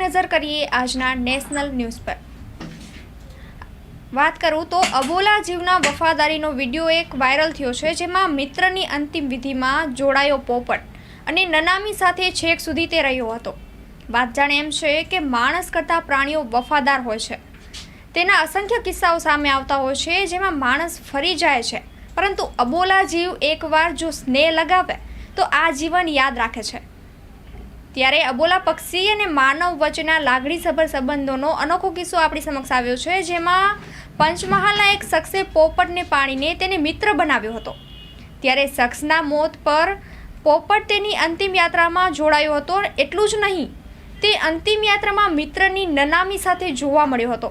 નજર કરીએ આજના નેશનલ ન્યૂઝ પર. વાત કરું તો અબોલા જીવના વફાદારીનો વીડિયો એક વાયરલ થયો છે, જેમાં મિત્રની અંતિમ વિધિમાં જોડાયો પોપટ અને નનામી સાથે છેક સુધી તે રહ્યો હતો. વાત જાણે એમ છે કે માણસ કરતાં પ્રાણીઓ વફાદાર હોય છે. તેના અસંખ્ય કિસ્સાઓ સામે આવતા હોય છે, જેમાં માણસ ફરી જાય છે. પરંતુ અબોલા જીવ એકવાર જો સ્નેહ લગાવે, તો આ જીવન યાદ રાખે છે. ત્યારે અબોલા પક્ષી અને માનવ વચ્ચેના લાગણીસભર સંબંધોનો અનોખો કિસ્સો આપણી સમક્ષ આવ્યો છે, જેમાં પંચમહાલના એક શખ્સે પોપટને પાણીને તેને મિત્ર બનાવ્યો હતો. ત્યારે શખ્સના મોત પર પોપટ તેની અંતિમ યાત્રામાં જોડાયો હતો, એટલું જ નહીં, તે અંતિમ યાત્રામાં મિત્રની નનામી સાથે જોવા મળ્યો હતો.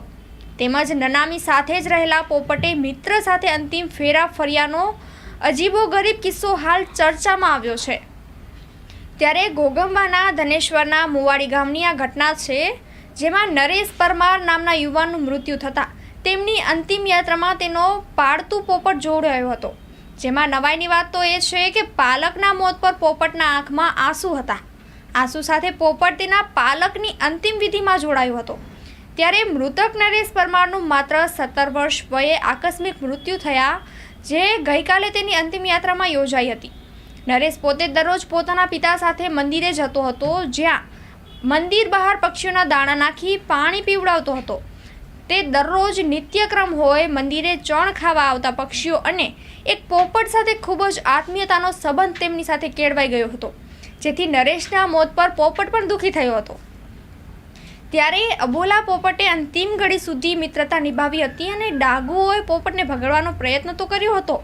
તેમજ નનામી સાથે જ રહેલા પોપટે મિત્ર સાથે અંતિમ ફેરા ફર્યાનો અજીબો ગરીબ કિસ્સો હાલ ચર્ચામાં આવ્યો છે. ત્યારે ઘોગંબાના ધનેશ્વરના, મુવાડી ગામની આ ઘટના છે, જેમાં નરેશ પરમાર નામના યુવાનનું મૃત્યુ થતાં તેમની અંતિમ યાત્રામાં તેનો પાળતું પોપટ જોડાયો હતો. જેમાં નવાઈની વાત તો એ છે કે પાલકના મોત પર પોપટના આંખમાં આંસુ હતા. આંસુ સાથે પોપટ તેના પાલકની અંતિમ વિધિમાં જોડાયો હતો. ત્યારે મૃતક નરેશ પરમારનું માત્ર સત્તર વર્ષ વયે આકસ્મિક મૃત્યુ થયા, જે ગઈકાલે તેની અંતિમ યાત્રામાં યોજાઈ હતી. નરેશ પોતે દરરોજ પોતાના પિતા સાથે મંદિરે જતો હતો, જ્યાં મંદિર બહાર પક્ષીઓના દાણા નાખી પાણી પીવડાવતો હતો. તે દરરોજ નિત્યક્રમ હોય, મંદિરે ચણ ખાવા આવતા પક્ષીઓ અને એક પોપટ સાથે ખૂબ જ આત્મીયતાનો સંબંધ તેમની સાથે કેળવાઈ ગયો હતો, જેથી નરેશના મોત પર પોપટ પણ દુઃખી થયો હતો. ત્યારે અબોલા પોપટે અંતિમ ઘડી સુધી મિત્રતા નિભાવી હતી અને ડાગુઓએ પોપટને ભગાડવાનો પ્રયત્ન તો કર્યો હતો,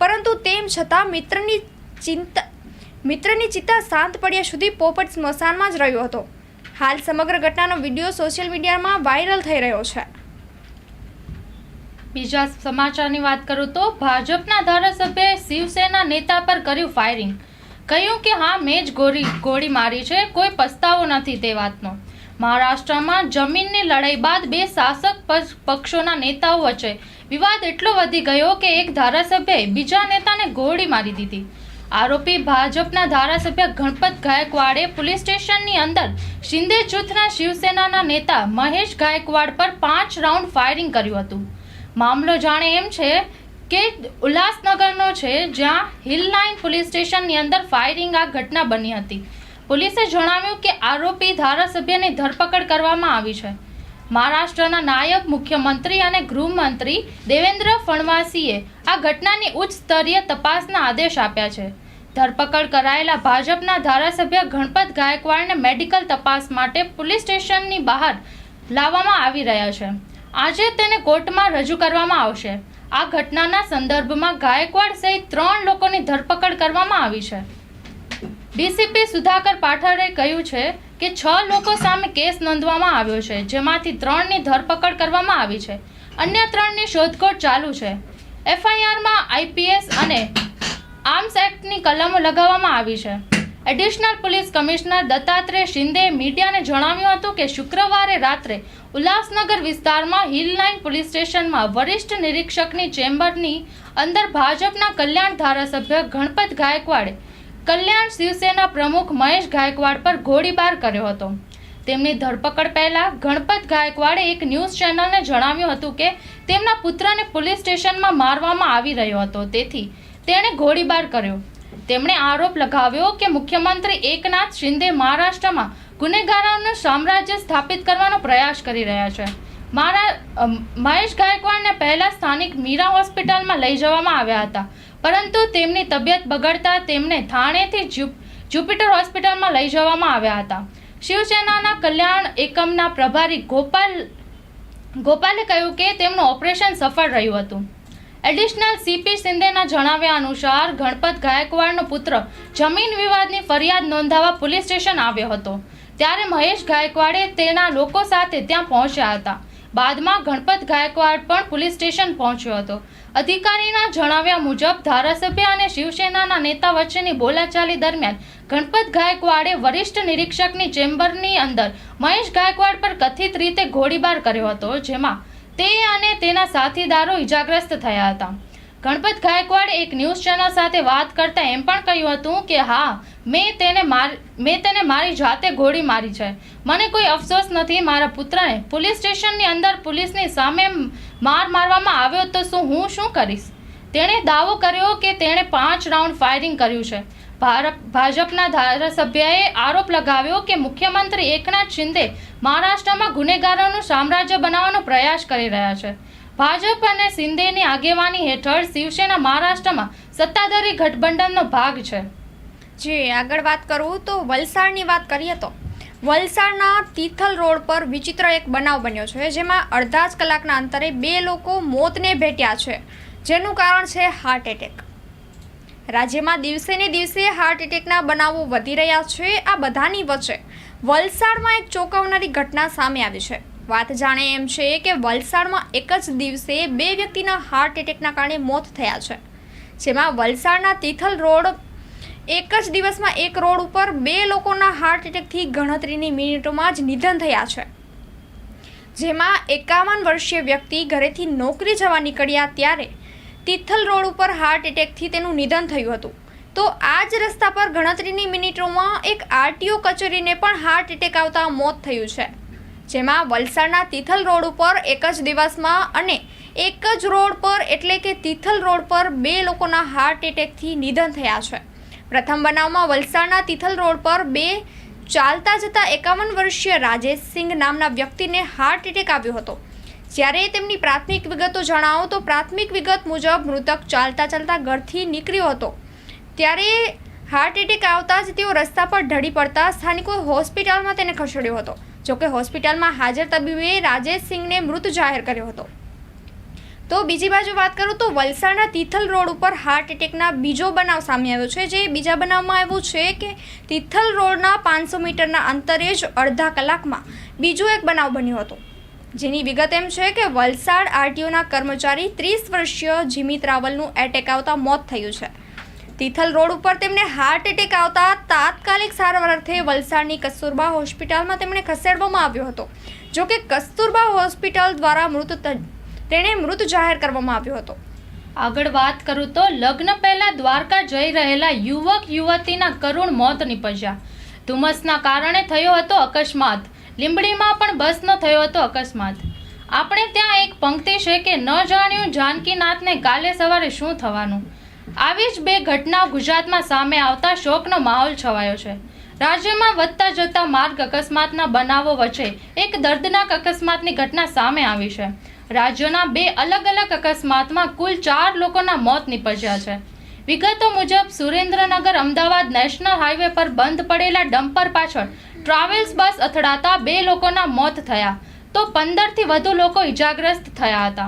પરંતુ તેમ છતાં મિત્રની ચિંતા મિત્રની ચિત્તા શાંત પડ્યા સુધી પોપટ સ્મશાનમાં જ રહ્યો હતો. હાલ સમગ્ર ઘટનાનો વીડિયો સોશિયલ મીડિયામાં વાયરલ થઈ રહ્યો છે. બીજા સમાચારની વાત કરું તો ભાજપના ધારાસભ્યએ શિવસેના નેતા પર કર્યું ફાયરિંગ કહ્યું કે હા, મેં જ ગોળી ગોળી મારી છે, કોઈ પસ્તાવો નથી તે વાતનો. મહારાષ્ટ્રમાં જમીનની લડાઈ બાદ બે શાસક પક્ષ- પક્ષોના નેતાઓ વચ્ચે વિવાદ એટલો વધી ગયો કે એક ધારાસભ્યએ બીજા નેતાને ગોળી મારી દીધી. આરોપી ભાજપના ધારાસભ્ય ગણપત ગાયકવાડે પોલીસ સ્ટેશનની અંદર શિંદે જૂથના શિવસેનાના નેતા મહેશ ગાયકવાડ પર પાંચ રાઉન્ડ ફાયરિંગ કર્યું હતું. મામલો જાણે એમ છે કે ઉલ્લાસનગરનો છે, જ્યાં હિલ લાઇન પોલીસ સ્ટેશનની અંદર ફાયરિંગ આ ઘટના બની હતી. પોલીસે જણાવ્યું કે આરોપી ધારાસભ્યની ધરપકડ કરવામાં આવી છે. મહારાષ્ટ્રના નાયબ મુખ્યમંત્રી અને ગૃહમંત્રી દેવેન્દ્ર ફણવાસીએ આ ઘટનાની ઉચ્ચ સ્તરીય તપાસના આદેશ આપ્યા છે. ધરપકડ કરાયેલા ભાજપના ધારાસભ્ય ગણપત ગાયકવાડને મેડિકલ તપાસ માટે પોલીસ સ્ટેશનની બહાર લાવવામાં આવી રહ્યા છે. આજે તેને કોર્ટમાં રજૂ કરવામાં આવશે. આ ઘટનાના સંદર્ભમાં ગાયકવાડ સહિત ત્રણ લોકોની ધરપકડ કરવામાં આવી છે. ડીસીપી સુધાકર પાઠરે કહ્યું છે કે છ લોકો સામે કેસ નોંધવામાં આવ્યો છે, જેમાંથી ત્રણની ધરપકડ કરવામાં આવી છે. અન્ય ત્રણની શોધખોળ ચાલુ છે. એફઆઈઆરમાં આઈપીએસ અને આર્મ્સ એક્ટની કલમો લગાવવામાં આવી છે. Additional police commissioner Dattatreya Shinde મીડિયાને જણાવ્યું હતું કે શુક્રવારે રાત્રે ઉલ્લાસનગર વિસ્તારમાં હિલ લાઇન પોલીસ સ્ટેશનમાં વરિષ્ઠ નિરીક્ષકની ચેમ્બરની અંદર ભાજપના કલ્યાણ ધારાસભ્ય ગણપત ગાયકવાડે કલ્યાણ શિવસેના પ્રમુખ મહેશ ગાયકવાડ પર ગોળીબાર કર્યો હતો. તેમની ધરપકડ પહેલા ગણપત ગાયકવાડે એક ન્યૂઝ ચેનલને જણાવ્યું હતું કે તેમના પુત્રને પોલીસ સ્ટેશનમાં મારવામાં આવી રહ્યો હતો. તેથી તેણે ગોળીબાર કર્યો. તેમણે આરોપ લગાવ્યો કે મુખ્યમંત્રી એકનાથ શિંદે મહારાષ્ટ્રમાં ગુનેગારોનું સામ્રાજ્ય સ્થાપિત કરવાનો પ્રયાસ કરી રહ્યા છે. મારા મહેશ ગાયકવાડને પહેલા સ્થાનિક મીરા હોસ્પિટલમાં લઈ જવામાં આવ્યા હતા. પરંતુ તેમની તબિયત બગડતા તેમને થાણેથી જ્યુ- જ્યુપિટર હોસ્પિટલમાં લઈ જવામાં આવ્યા હતા. શિવસેનાના કલ્યાણ એકમના પ્રભારી ગોપાલ, ગોપાલે કહ્યું કે તેમનું ઓપરેશન સફળ રહ્યું હતું. એડિશનલ સીપી શિંદેના જણાવ્યા અનુસાર, ગણપત ગાયકવાડનો પુત્ર જમીન વિવાદની ફરિયાદ નોંધાવવા પોલીસ સ્ટેશન આવ્યો હતો. ત્યારે મહેશ ગાયકવાડે તેના લોકો સાથે ત્યાં પહોંચ્યા હતા. બાદમાં ગણપત ગાયકવાડ પણ પોલીસ સ્ટેશન પહોંચ્યો હતો. અધિકારીના જણાવ્યા મુજબ, ધારાસભ્ય અને શિવસેનાના નેતા વચ્ચેની બોલાચાલી દરમિયાન ગણપત ગાયકવાડે વરિષ્ઠ નિરીક્ષકની ચેમ્બરની અંદર મહેશ ગાયકવાડ પર કથિત રીતે ગોળીબાર કર્યો હતો, જેમાં તે અને તેના સાથીદારો ઇજાગ્રસ્ત થયા હતા. ગણપત ગાયકવાડ એક ન્યૂઝ ચેનલ સાથે વાત કરતા એમ પણ કહ્યું હતું કે, હા, મેં તેને માર, મેં તેને મારી જાતે ગોળી મારી છે. મને કોઈ અફસોસ નથી, મારા પુત્રને પોલીસ સ્ટેશનની અંદર પોલીસની સામે માર મારવામાં આવ્યો તો શું હું શું કરીશ? તેણે દાવો કર્યો કે તેણે પાંચ રાઉન્ડ ફાયરિંગ કર્યું છે. ભાજપના ધારાસભ્યએ આરોપ લગાવ્યો કે મુખ્યમંત્રી એકનાથ શિંદે મહારાષ્ટ્રમાં ગુનેગારોનું સામ્રાજ્ય બનાવવાનો પ્રયાસ કરી રહ્યા છે. ભાજપ અને શિંદેની આગેવાની હેઠળ શિવસેના મહારાષ્ટ્રમાં સત્તાધારી ગઠબંધનનો ભાગ છે. જે, આગળ વાત કરું તો વલસાડની વાત કરીએ તો. વલસાડના તિથલ રોડ પર વિચિત્ર એક બનાવ બન્યો છે, જેમાં અડધા જ કલાકના અંતરે બે લોકો મોતને ભેટ્યા છે. જેનું કારણ છે હાર્ટ એટેક રાજ્યમાં દિવસે ને દિવસે હાર્ટ એટેકના બનાવો વધી રહ્યા છે. આ બધાની વચ્ચે વલસાડમાં એક ચોંકાવનારી ઘટના સામે આવી છે. વાત જાણે એમ છે કે વલસાડમાં એક જ દિવસે બે વ્યક્તિના હાર્ટ એટેકના કારણે મોત થયા છે. જેમાં વલસાડના તિથલ રોડ એક જ દિવસમાં એક રોડ ઉપર બે લોકોના હાર્ટ એટેકથી ગણતરીની મિનિટોમાં જ નિધન થયા છે. જેમાં એકાવન વર્ષીય વ્યક્તિ ઘરેથી નોકરી જવા નીકળ્યા ત્યારે તિથલ રોડ ઉપર હાર્ટ એટેકથી તેનું નિધન થયું હતું. તો આ જ રસ્તા પર ગણતરીની મિનિટોમાં એક આરટીઓ કચેરીને પણ હાર્ટ એટેક આવતા મોત થયું છે. જેમાં વલસાડના તિથલ રોડ ઉપર એક જ દિવસમાં અને એક જ રોડ પર એટલે કે તિથલ રોડ પર બે લોકોના હાર્ટ એટેકથી નિધન થયા છે. પ્રથમ બનાવમાં વલસાડના તિથલ રોડ પર બે ચાલતા જતા એકાવન વર્ષીય રાજેશ સિંઘ નામના વ્યક્તિને હાર્ટ એટેક આવ્યો હતો. જ્યારે તેમની પ્રાથમિક વિગતો જણાવો તો પ્રાથમિક વિગત મુજબ મૃતક ચાલતા ચાલતા ઘરથી નીકળ્યો હતો. ત્યારે હાર્ટ એટેક આવતા જ તેઓ રસ્તા પર ઢળી પડતા સ્થાનિકો હોસ્પિટલમાં તેને ખસેડ્યો હતો જોકે હોસ્પિટલમાં હાજર તબીબે રાજેશ સિંહને મૃત જાહેર કર્યો હતો. તો બીજી બાજુ વાત કરું તો વલસાડના તિથલ રોડ ઉપર હાર્ટ એટેકના બીજો બનાવ સામે આવ્યો છે, જે બીજા બનાવમાં આવ્યું છે કે તિથલ રોડના પાંચસો મીટરના અંતરે જ અડધા કલાકમાં બીજો એક બનાવ બન્યો હતો. જેની વિગત એમ છે કે વલસાડ આરટીઓના કર્મચારી ત્રીસ વર્ષીય જીમિત રાવલનું એટેક આવતા મોત થયું છે. તિથલ રોડ ઉપર તેમને હાર્ટ એટેક આવતા તાત્કાલિક સારવાર અર્થે વલસાડની કસ્તુરબા હોસ્પિટલમાં તેમણે ખસેડવામાં આવ્યો હતો. જોકે કસ્તુરબા હોસ્પિટલ દ્વારા મૃત તેણે મૃત જાહેર કરવામાં આવ્યો હતો. આગળ વાત કરું તો લગ્ન પહેલા દ્વારકા જઈ રહેલા યુવક યુવતીના કરુણ મોત નીપજ્યા. ધુમ્મસના કારણે થયો હતો અકસ્માત. લીંબડીમાં પણ બસનો થયો હતો અકસ્માત. આપણે ત્યાં એક પંક્તિ છે કે ન જાણ્યું જાનકીનાથને કાલે સવારે શું થવાનું? આવી જ બે ઘટનાઓ ગુજરાતમાં સામે આવતા શોકનો માહોલ છવાયો છે. રાજ્યમાં વધતા જતા માર્ગ અકસ્માતના બનાવો વચ્ચે એક દર્દનાક અકસ્માતની ઘટના સામે આવી છે. રાજ્યના બે અલગ અલગ અકસ્માતમાં કુલ ચાર લોકોના મોત નીપજ્યા છે. વિગતો મુજબ સુરેન્દ્રનગર અમદાવાદ નેશનલ હાઈવે પર બંધ પડેલા ડમ્પર પાછળ ટ્રાવેલ્સ બસ અથડાતા બે લોકોના મોત થયા. તો પંદરથી વધુ લોકો ઇજાગ્રસ્ત થયા હતા.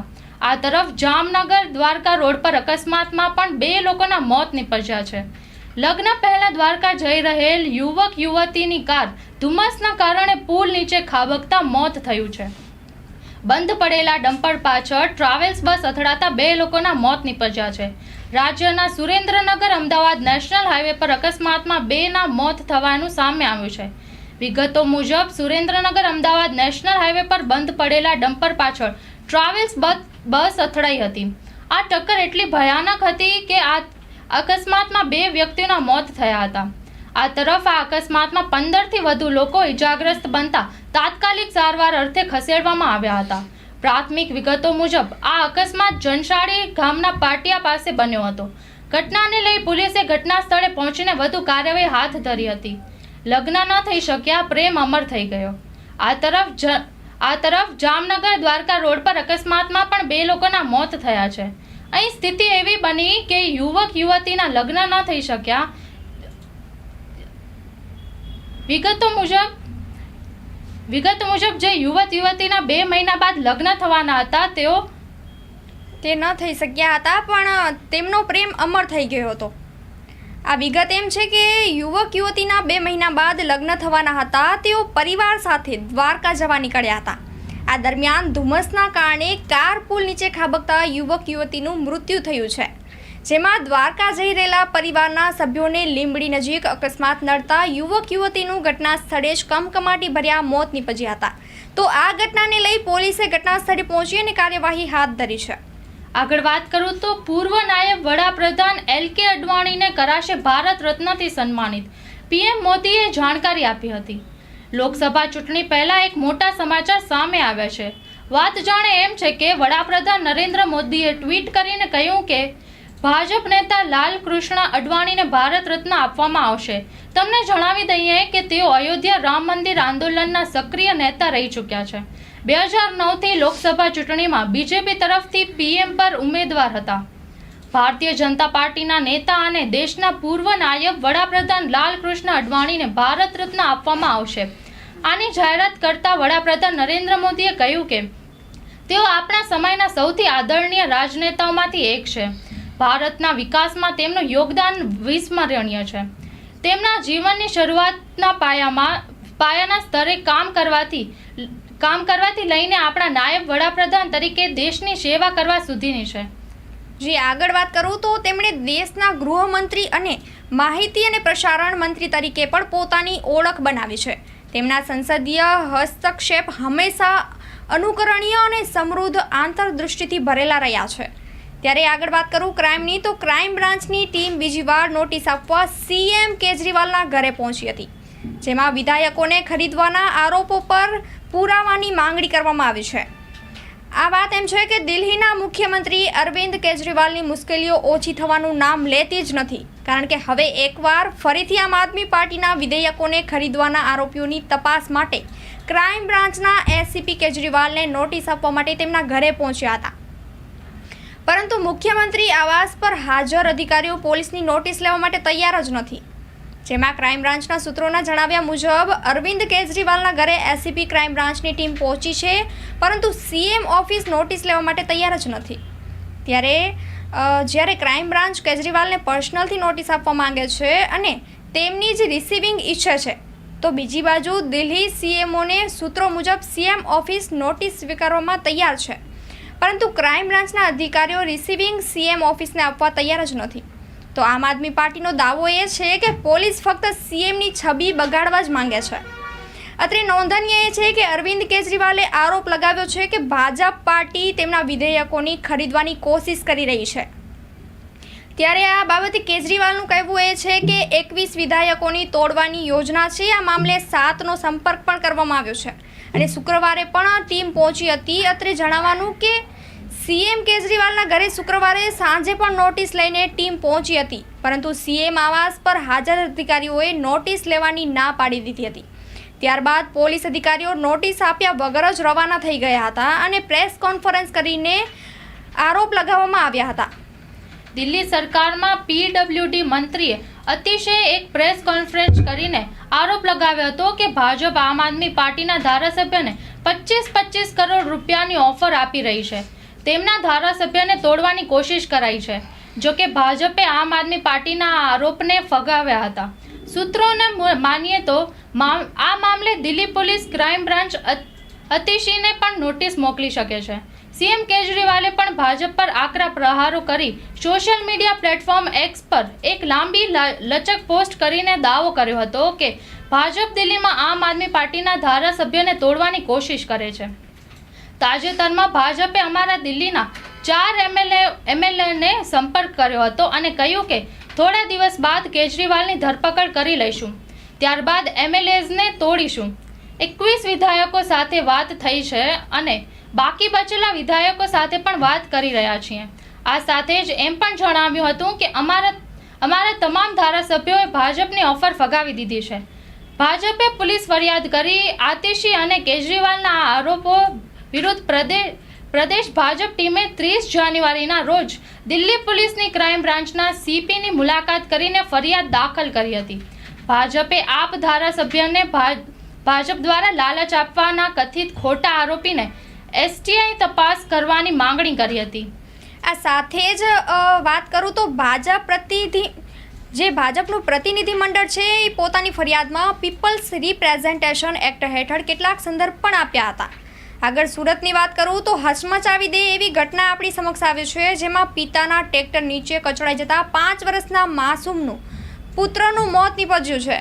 આ તરફ જામનગર દ્વારકા રોડ પર અકસ્માતમાં પણ બે લોકોના મોત નીપજ્યા છે. લગ્ન પહેલા દ્વારકા જઈ રહેલ યુવક યુવતીની કાર ધુમ્મસના કારણે પુલ નીચે ખાબકતા મોત થયું છે. બંધ પડેલા ડમ્પર પાછળ ટ્રાવેલ્સ બસ અથડાતા બે લોકોના મોત નીપજ્યા છે. રાજ્યના સુરેન્દ્રનગર અમદાવાદ નેશનલ હાઈવે પર અકસ્માતમાં બેના મોત થવાનું સામે આવ્યું છે. વિગતો મુજબ સુરેન્દ્રનગર અમદાવાદ નેશનલ હાઈવે પર બંધ પડેલા ડમ્પર પાછળ ટ્રાવેલ્સ બસ અથડાઈ હતી. આ ટક્કર એટલી ભયાનક હતી કે આ અકસ્માતમાં બે વ્યક્તિઓના મોત થયા હતા. આ તરફ આ અકસ્માતમાં પંદરથી વધુ લોકો ઇજાગ્રસ્ત બનતા તાત્કાલિક સારવાર અર્થે ખસેડવામાં આવ્યા હતા. પ્રાથમિક વિગતો મુજબ આ અકસ્માત જનશાળી ગામના પાટિયા પાસે બન્યો હતો. ઘટનાને લઈ પોલીસે ઘટના સ્થળે પહોંચીને વધુ કાર્યવાહી હાથ ધરી હતી. લગ્ન ન થઈ શક્યા, પ્રેમ અમર થઈ ગયો. આ તરફ આ તરફ જામનગર દ્વારકા રોડ પર અકસ્માતમાં પણ બે લોકોના મોત થયા છે. અહીં સ્થિતિ એવી બની કે યુવક યુવતીના લગ્ન ન થઈ શક્યા. વિગતો મુજબ, વિગત મુજબ જે યુવક યુવતીના બે મહિના બાદ લગ્ન થવાના હતા, તેઓ તે ન થઈ શક્યા હતા, પણ તેમનો પ્રેમ અમર થઈ ગયો હતો. આ વિગત એમ છે કે યુવક યુવતીના બે મહિના બાદ લગ્ન થવાના હતા. તેઓ પરિવાર સાથે દ્વારકા જવા નીકળ્યા હતા. આ દરમિયાન ધુમ્મસના કારણે કાર પુલ નીચે ખાબકતા યુવક યુવતીનું મૃત્યુ થયું છે. જેમાં દ્વારકા જઈ રહેલા પરિવારના સભ્યોને લીંબડી નજીક અકસ્માત નડતા યુવક યુવતીનું ઘટના સ્થળે જ કમકમાટી ભર્યા મોત નીપજ્યા હતા. તો આ ઘટનાને લઈ પોલીસે ઘટના સ્થળે પહોંચી અને કાર્યવાહી હાથ ધરી છે. આગળ વાત કરું તો પૂર્વ નાયબ વડાપ્રધાન એલ કે અડવાણીને કરાશે ભારત રત્નથી સન્માનિત. પીએમ મોદીએ જાણકારી આપી હતી. લોકસભા ચૂંટણી પહેલા એક મોટા સમાચાર સામે આવ્યા છે. વાત જાણે એમ છે કે વડાપ્રધાન નરેન્દ્ર મોદીએ ટ્વીટ કરીને કહ્યું કે, ભાજપ નેતા લાલકૃષ્ણ અડવાણીને ભારત રત્ન આપવામાં આવશે. તમને જણાવી દઈએ કે તેઓ અયોધ્યા રામ મંદિર આંદોલનના સક્રિય નેતા રહી ચૂક્યા છે. બે હજાર નવથી લોકસભા ચૂંટણીમાં બીજેપી તરફથી પીએમ પર ઉમેદવાર હતા. ભારતીય જનતા પાર્ટીના નેતા અને દેશના પૂર્વ નાયબ વડાપ્રધાન લાલકૃષ્ણ અડવાણીને ભારત રત્ન આપવામાં આવશે. આની જાહેરાત કરતા વડાપ્રધાન નરેન્દ્ર મોદીએ કહ્યું કે, તેઓ આપણા સમયના સૌથી આદરણીય રાજનેતાઓમાંથી એક છે. ભારતના વિકાસમાં તેમનું યોગદાન વિસ્મરણીય છે. તેમના જીવનની શરૂઆતના પાયામાં, પાયાના સ્તરે કામ કરવાથી કામ કરવાથી લઈને આપણા નાયબ વડાપ્રધાન તરીકે દેશની સેવા કરવા સુધીની છે. જે, આગળ વાત કરું તો તેમણે દેશના ગૃહમંત્રી અને માહિતી અને પ્રસારણ મંત્રી તરીકે પણ પોતાની ઓળખ બનાવી છે. તેમના સંસદીય હસ્તક્ષેપ હંમેશા અનુકરણીય અને સમૃદ્ધ આંતરદૃષ્ટિથી ભરેલા રહ્યા છે. ત્યારે આગળ વાત કરું ક્રાઇમની, તો ક્રાઇમ બ્રાન્ચની ટીમ બીજી વાર નોટિસ આપવા સીએમ કેજરીવાલના ઘરે પહોંચી હતી. જેમાં વિધાયકોને ખરીદવાના આરોપો પર પુરાવાની માંગણી કરવામાં આવી છે. આ વાત એમ છે કે દિલ્હીના મુખ્યમંત્રી અરવિંદ કેજરીવાલની મુશ્કેલીઓ ઓછી થવાનું નામ લેતી જ નથી. કારણ કે હવે એકવાર ફરીથી આમ આદમી પાર્ટીના વિધેયકોને ખરીદવાના આરોપીઓની તપાસ માટે ક્રાઇમ બ્રાન્ચના એસસીપી કેજરીવાલને નોટિસ આપવા માટે તેમના ઘરે પહોંચ્યા હતા. પરંતુ મુખ્યમંત્રી આવાસ પર હાજર અધિકારીઓ પોલીસની નોટિસ લેવા માટે તૈયાર જ નથી. જેમાં ક્રાઇમ બ્રાન્ચના સૂત્રોના જણાવ્યા મુજબ, અરવિંદ કેજરીવાલના ઘરે એસીપી ક્રાઇમ બ્રાન્ચની ટીમ પહોંચી છે, પરંતુ સીએમ ઓફિસ નોટિસ લેવા માટે તૈયાર જ નથી. ત્યારે જ્યારે ક્રાઇમ બ્રાન્ચ કેજરીવાલને પર્સનલથી નોટિસ આપવા માંગે છે અને તેમની જ રિસીવિંગ ઈચ્છે છે, તો બીજી બાજુ દિલ્હી સીએમઓને સૂત્રો મુજબ સીએમ ઓફિસ નોટિસ સ્વીકારવામાં તૈયાર છે. પરંતુ ક્રાઇમ બ્રાન્ચના અધિકારીઓ રિસીવિંગ સીએમ ઓફિસને આપવા તૈયાર જ નથી. તો આમ આદમી પાર્ટીનો દાવો એ છે કે પોલીસ ફક્ત સીએમની છબી બગાડવા જ માંગે છે. અત્રે નોંધનીય એ છે કે અરવિંદ કેજરીવાલે આરોપ લગાવ્યો છે કે ભાજપ પાર્ટી તેમના વિધેયકોની ખરીદવાની કોશિશ કરી રહી છે. ત્યારે આ બાબતે કેજરીવાલનું કહેવું એ છે કે એકવીસ વિધાયકોની તોડવાની યોજના છે. આ મામલે સાતનો સંપર્ક પણ કરવામાં આવ્યો છે. અને શુક્રવારે પણ ટીમ પહોંચી હતી. અત્રે જણાવવાનું કે સીએમ કેજરીવાલના ઘરે શુક્રવારે સાંજે પણ નોટિસ લઈને ટીમ પહોંચી હતી. પરંતુ સીએમ આવાસ પર હાજર અધિકારીઓએ નોટિસ લેવાની ના પાડી દીધી હતી. ત્યારબાદ પોલીસ અધિકારીઓ નોટિસ આપ્યા વગર જ રવાના થઈ ગયા હતા અને પ્રેસ કોન્ફરન્સ કરીને આરોપ લગાવવામાં આવ્યા હતા. દિલ્હી સરકારમાં પીડબ્લ્યુડી મંત્રીએ અતિશય એક પ્રેસ કોન્ફરન્સ કરીને આરોપ લગાવ્યો હતો કે ભાજપ આમ આદમી પાર્ટીના ધારાસભ્યને પચીસ પચીસ કરોડ રૂપિયાની ઓફર આપી રહી છે. તેમના ધારાસભ્યને તોડવાની કોશિશ કરાઈ છે જો કે ભાજપે આમ આદમી પાર્ટીના આરોપને ફગાવ્યા હતા. સૂત્રોને માનીએ તો આ મામલે દિલ્હી પોલીસ ક્રાઇમ બ્રાન્ચ અત- અતિશીને પણ નોટિસ મોકલી શકે છે. સીએમ કેજરીવાલે પણ ભાજપ પર આકરા પ્રહારો કરી સોશિયલ મીડિયા પ્લેટફોર્મ એક્સ પર એક લાંબી લચક પોસ્ટ કરીને દાવો કર્યો હતો કે ભાજપ દિલ્હીમાં આમ આદમી પાર્ટીના ધારાસભ્યને તોડવાની કોશિશ કરે છે. તાજેતરમાં ભાજપે અમારા દિલ્હીના ચાર એમએલએ એમએલએને સંપર્ક કર્યો હતો અને કહ્યું કે થોડા દિવસ બાદ કેજરીવાલની ધરપકડ કરી લઈશું. ત્યારબાદ એમએલએઝને તોડીશું. એકવીસ વિધાયકો સાથે વાત થઈ છે અને બાકી બચેલા વિધાયકો સાથે પણ વાત કરી રહ્યા છીએ. આ સાથે જ એમ પણ જણાવ્યું હતું કે અમારા અમારા તમામ ધારાસભ્યોએ ભાજપની ઓફર ફગાવી દીધી છે. ભાજપે પોલીસ ફરિયાદ કરી આતિશી અને કેજરીવાલના આરોપો વિરુદ્ધ પ્રદેશ પ્રદેશ ભાજપ ટીમે ત્રીસ જાન્યુઆરીના રોજ દિલ્હી પોલીસની ક્રાઇમ બ્રાન્ચના સીપીની મુલાકાત કરીને ફરિયાદ દાખલ કરી હતી. ભાજપે આપ ધારાસભ્યને ભાજપ દ્વારા લાલચ આપવાના કથિત ખોટા આરોપીને એસટીઆઈ તપાસ કરવાની માંગણી કરી હતી. આ સાથે જ વાત કરું તો ભાજપ પ્રતિનિધિ, જે ભાજપનું પ્રતિનિધિ મંડળ છે, એ પોતાની ફરિયાદમાં પીપલ્સ રિપ્રેઝન્ટેશન એક્ટ હેઠળ કેટલાક સંદર્ભ પણ આપ્યા હતા. આગળ સુરતની વાત કરું તો હચમચાવી દે એવી ઘટના આપણી સમક્ષ આવી છે, જેમાં પિતાના ટ્રેક્ટર નીચે કચડાઈ જતા પાંચ વર્ષના માસૂમનું પુત્રનું મોત નીપજ્યું છે.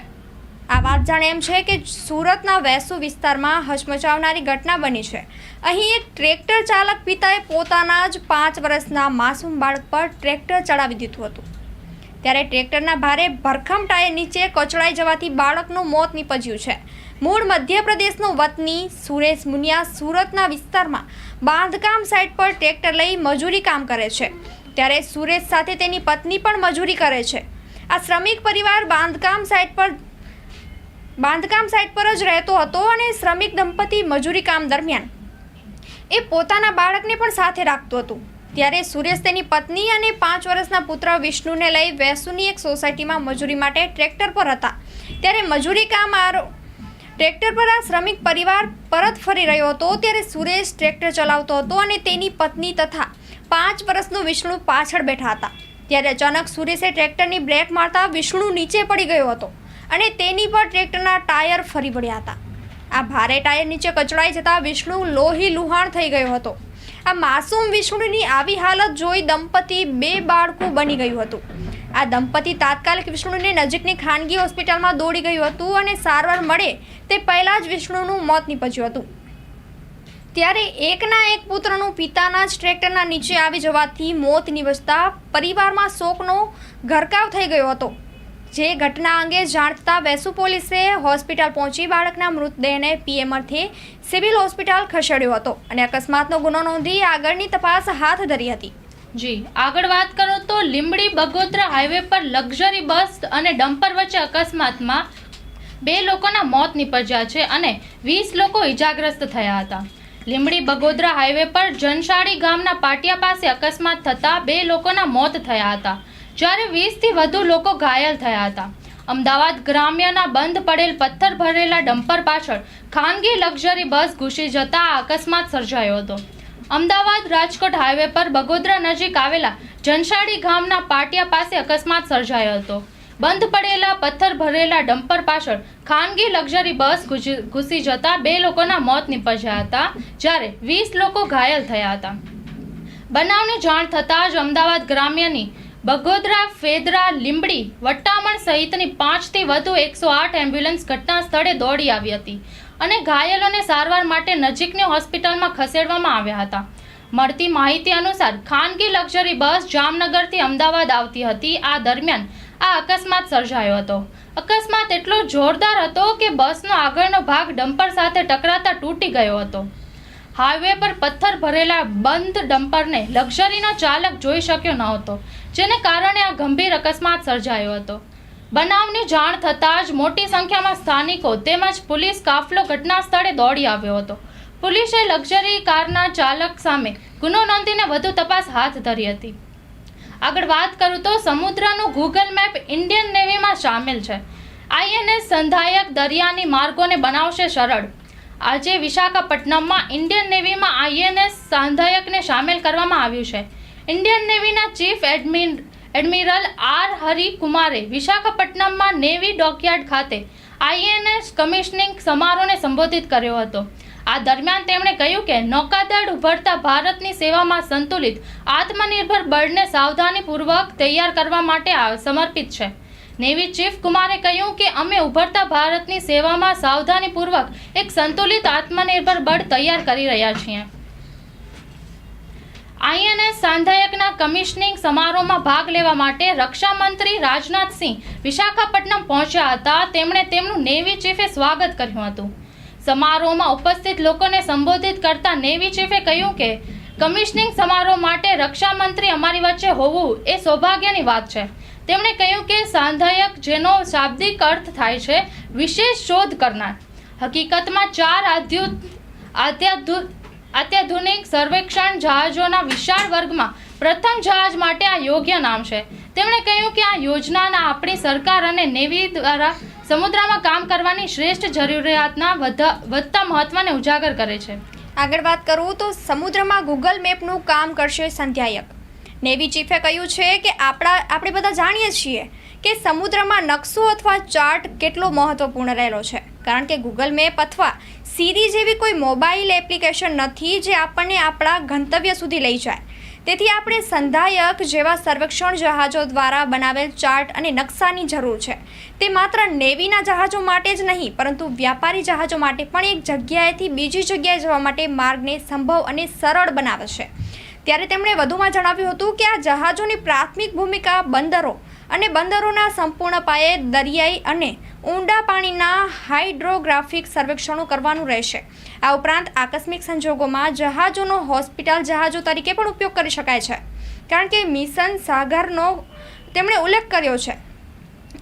આ વાત જાણે એમ છે કે સુરતના વેસુ વિસ્તારમાં હચમચાવનારી ઘટના બની છે. અહીં એક ટ્રેક્ટર ચાલક પિતાએ પોતાના જ પાંચ વર્ષના માસૂમ બાળક પર ટ્રેક્ટર ચડાવી દીધું હતું. ત્યારે ટ્રેક્ટરના ભારે ભરખમ ટાયર નીચે કચડાઈ જવાથી બાળકનું મોત નીપજ્યું છે. મૂળ મધ્યપ્રદેશનો વતની સુરેશ મુનિયા સુરતના વિસ્તારમાં બાંધકામ સાઇટ પર ટ્રેક્ટર લઈ મજૂરી કામ કરે છે. ત્યારે સુરેશ સાથે તેની પત્ની પણ મજૂરી કરે છે. આ શ્રમિક પરિવાર બાંધકામ સાઇટ પર બાંધકામ સાઇટ પર જ રહેતો હતો અને શ્રમિક દંપતી મજૂરી કામ દરમિયાન એ પોતાના બાળકને પણ સાથે રાખતું હતું. ત્યારે સુરેશ તેની પત્ની અને પાંચ વર્ષના પુત્ર વિષ્ણુને લઈ વેસુની એક સોસાયટીમાં મજૂરી માટે ટ્રેક્ટર પર હતા. ત્યારે મજૂરી કામ આરો ટ્રેક્ટર પર આ શ્રમિક પરિવાર પરત ફરી રહ્યો હતો ત્યારે સુરેશ ટ્રેક્ટર ચલાવતો હતો અને તેની પત્ની તથા પાંચ વર્ષનો વિષ્ણુ પાછળ બેઠા હતા. ત્યારે અચાનક સુરેશે ટ્રેક્ટરની બ્રેક મારતા વિષ્ણુ નીચે પડી ગયો હતો અને તેની પર ટ્રેક્ટરના ટાયર ફરી વળ્યા હતા. આ ભારે ટાયર નીચે કચડાઈ જતાં વિષ્ણુ લોહી લુહાણ થઈ ગયો હતો. આ માસૂમ વિષ્ણુની આવી હાલત જોઈ દંપતી બે બાળકો બની ગયું હતું. આ દંપતી તાત્કાલિક વિષ્ણુને નજીકની ખાનગી હોસ્પિટલમાં દોડી ગયું હતું અને સારવાર મળે તે પહેલાં જ વિષ્ણુનું મોત નીપજ્યું હતું. ત્યારે એકના એક પુત્રનું પિતાના જ ટ્રેક્ટરના નીચે આવી જવાથી મોત નીપજતા પરિવારમાં શોકનો ગરકાવ થઈ ગયો હતો. જે ઘટના અંગે જાણતા વેસુ પોલીસે હોસ્પિટલ પહોંચી બાળકના મૃતદેહને પીએમ અર્થે સિવિલ હોસ્પિટલ ખસેડ્યો હતો અને અકસ્માતનો ગુનો નોંધી આગળની તપાસ હાથ ધરી હતી. જી, આગળ વાત કરું તો લીંબડી બગોદરા હાઈવે પર લક્ઝરી બસ અને ડમ્પર વચ્ચે અકસ્માતમાં બે લોકોના મોત નીપજ્યા છે અને વીસ લોકો ઇજાગ્રસ્ત થયા હતા. લીંબડી બગોદરા હાઈવે પર જનશાળી ગામના પાટિયા પાસે અકસ્માત થતાં બે લોકોના મોત થયા હતા, જ્યારે વીસથી વધુ લોકો ઘાયલ થયા હતા. અમદાવાદ ગ્રામ્યના બંધ પડેલ પથ્થર ભરેલા ડમ્પર પાછળ ખાનગી લક્ઝરી બસ ઘૂસી જતા આ અકસ્માત સર્જાયો હતો. અમદાવાદ રાજકોટ હાઈવે પર બગોદરા નજીક આવેલા જનશાળી ગામના પાટિયા પાસે અકસ્માત સર્જાયો હતો. બંધ પડેલા, પથ્થર ભરેલા ડમ્પર પાછળ ખાનગી લક્ઝરી બસ ઘૂસી- જતા બે લોકોના મોત નીપજ્યા હતા, જ્યારે વીસ લોકો ઘાયલ થયા હતા. બનાવની જાણ થતાં જ અમદાવાદ ગ્રામ્યની બગોદરા, ફેદરા, લીંબડી, વટ્ટામણ સહિતની પાંચથી વધુ એકસો આઠ એમ્બ્યુલન્સ ઘટના સ્થળે દોડી આવી હતી. અને ઘાયલોને સારવાર માટે નજીકની હોસ્પિટલમાં ખસેડવામાં આવ્યા હતા. મળતી માહિતી અનુસાર ખાનગી લક્ઝરી બસ જામનગરથી અમદાવાદ આવતી હતી. આ દરમિયાન આ અકસ્માત સર્જાયો હતો. અકસ્માત એટલો જોરદાર હતો કે બસનો આગળનો ભાગ ડમ્પર સાથે ટકરાતા તૂટી ગયો હતો. હાઈવે પર પથ્થર ભરેલા બંધ ડમ્પરને લક્ઝરીનો ચાલક જોઈ શક્યો ન હતો જેને કારણે આ ગંભીર અકસ્માત સર્જાયો હતો. બનાવની જાણ થતાં જ મોટી સંખ્યામાં સ્થાનિકો તેમજ પોલીસ કાફલો ઘટના સ્થળે દોડી આવ્યો હતો. પોલીસે લક્ઝરી કારના ચાલક સામે ગુનો નોંધીને વધુ તપાસ હાથ ધરી હતી. આગળ વાત કરું તો સમુદ્રનું ગૂગલ મેપ ઇન્ડિયન નેવીમાં સામેલ છે. આઈએનએસ સંધાયક દરિયાની માર્ગોને બનાવશે સરળ. આજે વિશાખાપટ્ટનમમાં ઇન્ડિયન નેવીમાં આઈએનએસ સંધાયકને સામેલ કરવામાં આવ્યું છે. ઇન્ડિયન નેવીના ચીફ એડમિન એડમિરલ આર હરિકુમારે વિશાખાપટ્ટનમમાં નેવી ડોકયાર્ડ ખાતે આઈએનએસ કમિશનિંગ સમારોહને સંબોધિત કર્યો હતો. આ દરમિયાન તેમણે કહ્યું કે નૌકાદળ ઉભરતા ભારતની સેવામાં સંતુલિત, આત્મનિર્ભર બળને સાવધાનીપૂર્વક તૈયાર કરવા માટે સમર્પિત છે. નેવી ચીફ કુમારે કહ્યું કે અમે ઉભરતા ભારતની સેવામાં સાવધાનીપૂર્વક એક સંતુલિત, આત્મનિર્ભર બળ તૈયાર કરી રહ્યા છીએ. આઈએનએસ સાંધાયકના કમિશનિંગ સમારોહમાં ભાગ લેવા માટે રક્ષામંત્રી રાજનાથસિંહ વિશાખાપટ્ટનમ પહોંચ્યા હતા. તેમણે તેમનું નેવી ચીફે સ્વાગત કર્યું હતું. સમારોહમાં ઉપસ્થિત લોકોને સંબોધિત કરતા નેવી ચીફે કહ્યું કે, કમિશનિંગ સમારોહ માટે રક્ષામંત્રી અમારી વચ્ચે હોવું એ સૌભાગ્યની વાત છે. તેમણે કહ્યું કે, સાંધાયક જેનો શાબ્દિક અર્થ થાય છે, વિશેષ શોધ કરનાર. હકીકતમાં ચાર આધ્યુ આધ્યાધુ અત્યાધુનિક સર્વેક્ષણ જહાજોના વિશાળ વર્ગમાં પ્રથમ જહાજ માટે આ યોગ્ય નામ છે. તેમણે કહ્યું કે આ યોજનાના આપણી સરકાર અને નેવી દ્વારા સમુદ્રમાં કામ કરવાની શ્રેષ્ઠ જરૂરિયાતના વધા- વધતા મહત્વને ઉજાગર કરે છે. આગળ વાત કરું તો સમુદ્રમાં ગૂગલ મેપનું કામ કરશે સંધ્યાયક. નેવી ચીફે કહ્યું છે કે આપણા, આપણે બધા જાણીએ છીએ કે સમુદ્રમાં નકશો અથવા ચાર્ટ કેટલો મહત્વપૂર્ણ રહેલો છે. કારણ કે ગૂગલ મેપ અથવા સીરી જેવી કોઈ મોબાઈલ એપ્લિકેશન નથી જે આપણને આપણા ગંતવ્ય સુધી લઈ જાય. તેથી આપણે સંધાયક જેવા સર્વેક્ષણ જહાજો દ્વારા બનાવેલ ચાર્ટ અને નકશાની જરૂર છે. તે માત્ર નેવીના જહાજો માટે જ નહીં, પરંતુ વ્યાપારી જહાજો માટે પણ એક જગ્યાએથી બીજી જગ્યાએ જવા માટે માર્ગને સંભવ અને સરળ બનાવે છે. ત્યારે તેમણે વધુમાં જણાવ્યું હતું કે આ જહાજોની પ્રાથમિક ભૂમિકા બંદરો અને બંદરોના સંપૂર્ણ પાયે દરિયાઈ અને ઊંડા પાણીના હાઇડ્રોગ્રાફિક સર્વેક્ષણો કરવાનું રહેશે. આ ઉપરાંત આકસ્મિક સંજોગોમાં જહાજોનો હોસ્પિટલ જહાજો તરીકે પણ ઉપયોગ કરી શકાય છે. કારણ કે મિશન સાગરનો તેમણે ઉલ્લેખ કર્યો છે.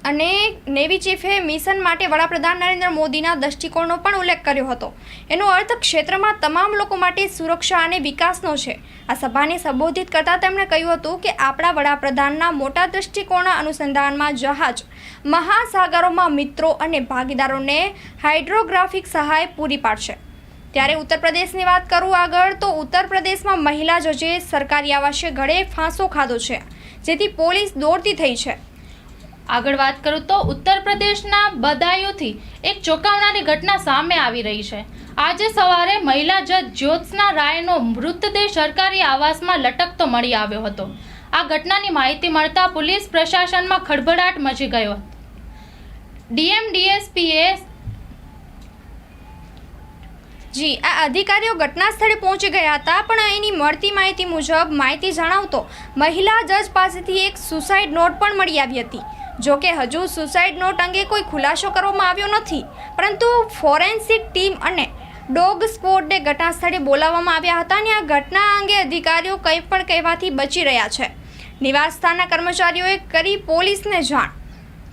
અને નેવી ચીફે મિશન માટે વડાપ્રધાન નરેન્દ્ર મોદીના દૃષ્ટિકોણનો પણ ઉલ્લેખ કર્યો હતો. એનો અર્થ ક્ષેત્રમાં તમામ લોકો માટે સુરક્ષા અને વિકાસનો છે. આ સભાને સંબોધિત કરતાં તેમણે કહ્યું હતું કે આપણા વડાપ્રધાનના મોટા દૃષ્ટિકોણ અનુસંધાનમાં જહાજ, મહાસાગરોમાં મિત્રો અને ભાગીદારોને હાઇડ્રોગ્રાફિક સહાય પૂરી પાડશે. ત્યારે ઉત્તર પ્રદેશની વાત કરું આગળ, તો ઉત્તર પ્રદેશમાં મહિલા જજે સરકારી આવાસે ઘડે ફાંસો ખાધો છે, જેથી પોલીસ દોડતી થઈ છે. આગળ વાત કરું તો ઉત્તર પ્રદેશના બદાયુથી એક ચોંકાવનારી ઘટના સામે આવી રહી છે. આજે સવારે મહિલા જજ જ્યોત્સના રાયનો મૃતદેહ સરકારી આવાસમાં લટકતો મળી આવ્યો હતો. આ ઘટનાની માહિતી મળતા પોલીસ પ્રશાસનમાં ખળભળાટ મચી ગયો. ડીએમ ડીએસપીએ જી, આ અધિકારીઓ ઘટના સ્થળે પહોંચી ગયા હતા, પણ અહીંની મળતી માહિતી મુજબ માહિતી જણાવતો મહિલા જજ પાસેથી એક સુસાઇડ નોટ પણ મળી આવી હતી. જો કે હજુ સુસાઇડ નોટ અંગે કોઈ ખુલાસો કરવામાં આવ્યો નથી, પરંતુ ફોરેન્સિક ટીમ અને ડોગ સ્પોટને ઘટના સ્થળે બોલાવવામાં આવ્યા હતા અને આ ઘટના અંગે અધિકારીઓ કંઈ પણ કહેવાથી બચી રહ્યા છે. નિવાસસ્થાનના કર્મચારીઓએ કરી પોલીસને જાણ,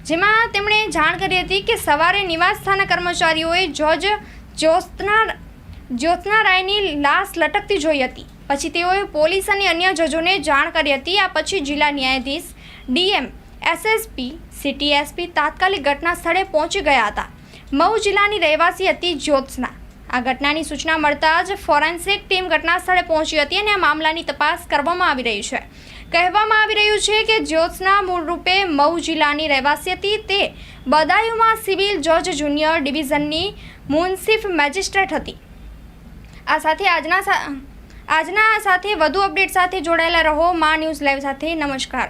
જેમાં તેમણે જાણ કરી હતી કે સવારે નિવાસસ્થાનના કર્મચારીઓએ જજ જ્યોત્સના જ્યોત્સના રાયની લાશ લટકતી જોઈ હતી. પછી તેઓએ પોલીસ અને અન્ય જજોને જાણ કરી હતી. આ પછી જિલ્લા ન્યાયાધીશ ડીએમ એસએસપી, સિટી એસપી તાત્કાલિક ઘટના સ્થળે પહોંચી ગયા હતા. મઉ જિલ્લાની રહેવાસી હતી જ્યોત્સના. આ ઘટનાની સૂચના મળતા જ ફોરેન્સિક ટીમ ઘટના સ્થળે પહોંચી હતી અને આ મામલાની તપાસ કરવામાં આવી રહી છે. કહેવામાં આવી રહ્યું છે કે જ્યોત્સના મૂળરૂપે મઉ જિલ્લાની રહેવાસી હતી. તે બદાયુમાં સિવિલ જજ જુનિયર ડિવિઝનની મુન્સિફ મેજિસ્ટ્રેટ હતી. આ સાથે આજના આજના સાથે વધુ અપડેટ સાથે જોડાયેલા રહો. મા ન્યૂઝ લાઈવ સાથે. નમસ્કાર.